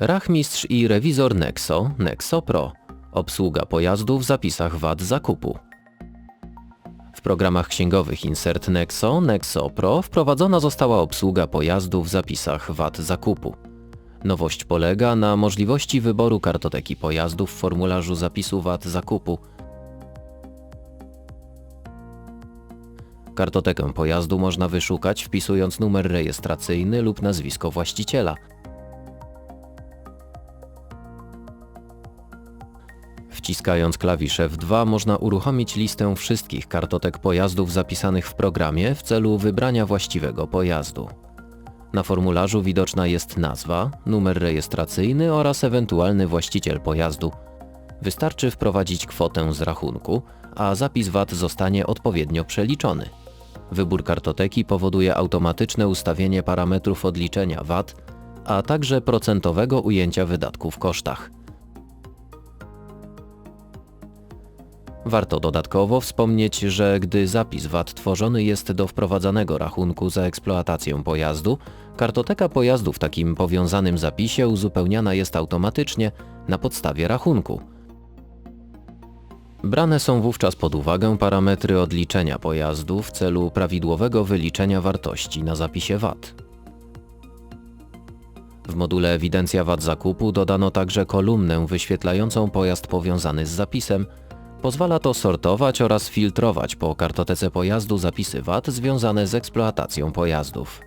Rachmistrz i rewizor Nexo, Nexo Pro. Obsługa pojazdu w zapisach VAT zakupu. W programach księgowych Insert Nexo, Nexo Pro wprowadzona została obsługa pojazdu w zapisach VAT zakupu. Nowość polega na możliwości wyboru kartoteki pojazdu w formularzu zapisu VAT zakupu. Kartotekę pojazdu można wyszukać wpisując numer rejestracyjny lub nazwisko właściciela. Wciskając klawisz F2 można uruchomić listę wszystkich kartotek pojazdów zapisanych w programie w celu wybrania właściwego pojazdu. Na formularzu widoczna jest nazwa, numer rejestracyjny oraz ewentualny właściciel pojazdu. Wystarczy wprowadzić kwotę z rachunku, a zapis VAT zostanie odpowiednio przeliczony. Wybór kartoteki powoduje automatyczne ustawienie parametrów odliczenia VAT, a także procentowego ujęcia wydatków w kosztach. Warto dodatkowo wspomnieć, że gdy zapis VAT tworzony jest do wprowadzanego rachunku za eksploatację pojazdu, kartoteka pojazdu w takim powiązanym zapisie uzupełniana jest automatycznie na podstawie rachunku. Brane są wówczas pod uwagę parametry odliczenia pojazdu w celu prawidłowego wyliczenia wartości na zapisie VAT. W module Ewidencja VAT zakupu dodano także kolumnę wyświetlającą pojazd powiązany z zapisem. Pozwala to sortować oraz filtrować po kartotece pojazdu zapisy VAT związane z eksploatacją pojazdów.